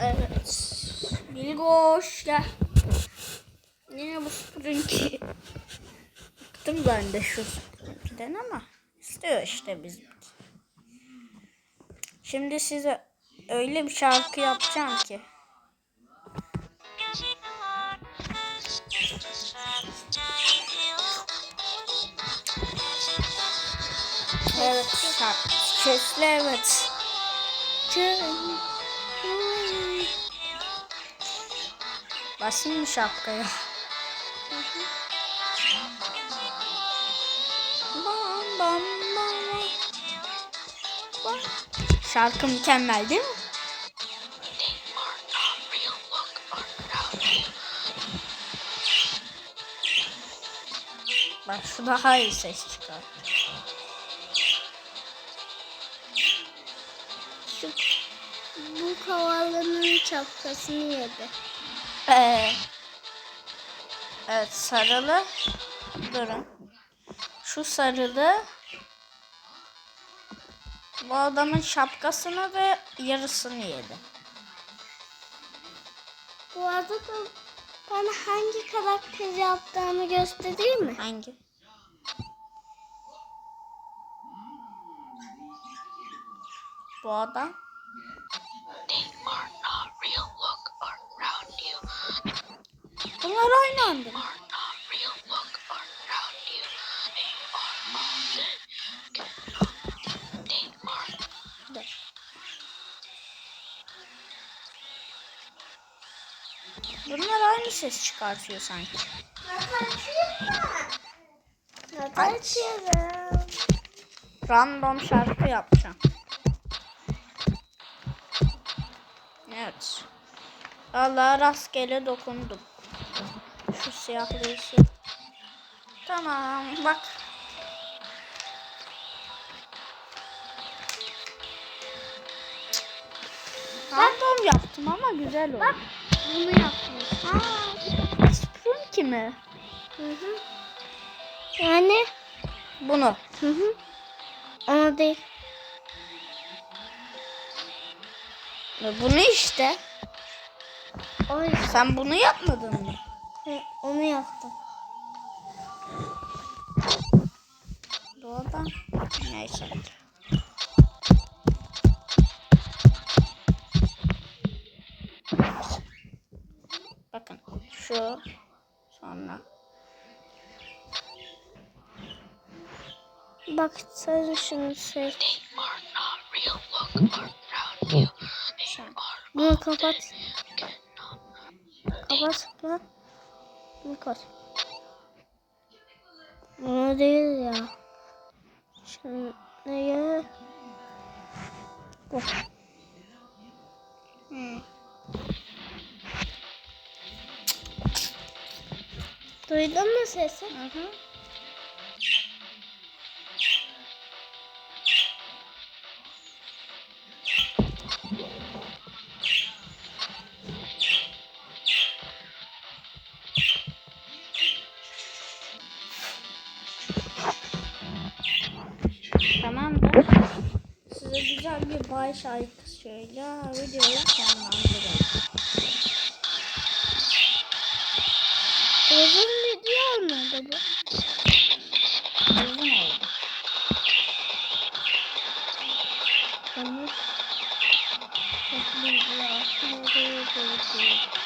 Evet. Bilgoş gel. Yine bu Sprinky. Bıktım ben de şu Sprinky'den ama istiyor işte bizim. Şimdi size öyle bir şarkı yapacağım ki. Evet şarkı. Sesli evet. Basayım mı şapkaya? Bam bam bam. Şarkı mükemmel değil mi? Bak şu daha iyi ses çıkar. Şu, bu kavalının çapkasını yedi. Ee, evet sarılı. Durun. Şu sarılı. Bu adamın şapkasını ve yarısını yedi. Bu arada da bana hangi karakter yaptığını göstereyim mi? Hangi? Bu adam. Bunlar aynı anda. Mı? Dur. Bunlar aynı ses çıkartıyor sanki. Açıyorum. Random şarkı yapacağım. Evet. Allah rastgele dokundum. Sil. Tamam bak. Random yaptım ama güzel oldu. Bak bunu yapmış. Aa, Sprunky mi? Hı hı. Yani Bunu. hı hı. Onu değil. Bunu işte. O yüzden Sen bunu yapmadın mı? Onu yaptım. Doğadan. Neyse. Bakın şu sonra Bak sen şunu sen. Bunu kapat. Kapat. Bunu, kapat. Bunu değil ya. Şunu ya. Bu. Hı. Duydun mu sesi? Hı hı. Tamamdır. Size güzel bir bay şarkısıyla videoyu sonlandıralım. Uzun video olmadı bu. Uzun oldu. Tamam. Çok güzel. Çok güzel.